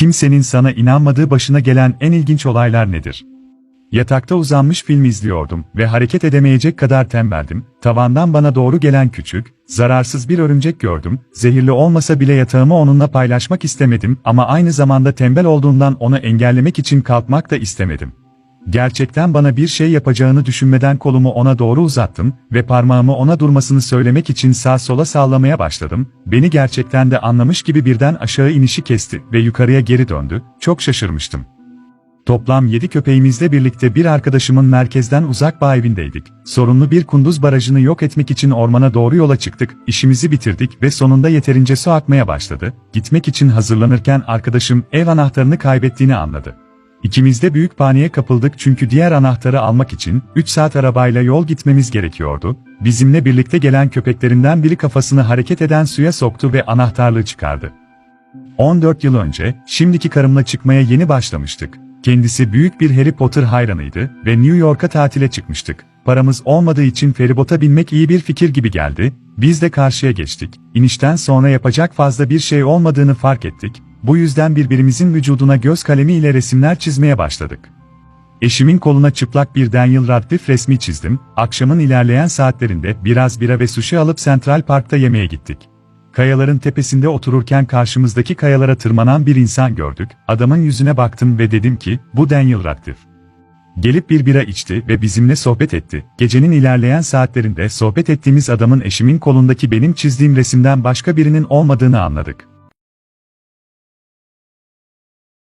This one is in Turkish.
Kimsenin sana inanmadığı başına gelen en ilginç olaylar nedir? Yatakta uzanmış film izliyordum ve hareket edemeyecek kadar tembeldim. Tavandan bana doğru gelen küçük, zararsız bir örümcek gördüm. Zehirli olmasa bile yatağımı onunla paylaşmak istemedim ama aynı zamanda tembel olduğundan onu engellemek için kalkmak da istemedim. Gerçekten bana bir şey yapacağını düşünmeden kolumu ona doğru uzattım ve parmağımı ona durmasını söylemek için sağ sola sallamaya başladım. Beni gerçekten de anlamış gibi birden aşağı inişi kesti ve yukarıya geri döndü. Çok şaşırmıştım. Toplam 7 köpeğimizle birlikte bir arkadaşımın merkezden uzak bağ evindeydik. Sorunlu bir kunduz barajını yok etmek için ormana doğru yola çıktık, işimizi bitirdik ve sonunda yeterince su akmaya başladı. Gitmek için hazırlanırken arkadaşım ev anahtarını kaybettiğini anladı. İkimiz de büyük paniğe kapıldık çünkü diğer anahtarı almak için 3 saat arabayla yol gitmemiz gerekiyordu. Bizimle birlikte gelen köpeklerinden biri kafasını hareket eden suya soktu ve anahtarlığı çıkardı. 14 yıl önce, şimdiki karımla çıkmaya yeni başlamıştık. Kendisi büyük bir Harry Potter hayranıydı ve New York'a tatile çıkmıştık. Paramız olmadığı için feribota binmek iyi bir fikir gibi geldi. Biz de karşıya geçtik. İnişten sonra yapacak fazla bir şey olmadığını fark ettik. Bu yüzden birbirimizin vücuduna göz kalemi ile resimler çizmeye başladık. Eşimin koluna çıplak bir Daniel Radcliffe resmi çizdim. Akşamın ilerleyen saatlerinde biraz bira ve sushi alıp Central Park'ta yemeğe gittik. Kayaların tepesinde otururken karşımızdaki kayalara tırmanan bir insan gördük. Adamın yüzüne baktım ve dedim ki, bu Daniel Radcliffe. Gelip bir bira içti ve bizimle sohbet etti. Gecenin ilerleyen saatlerinde sohbet ettiğimiz adamın eşimin kolundaki benim çizdiğim resimden başka birinin olmadığını anladık.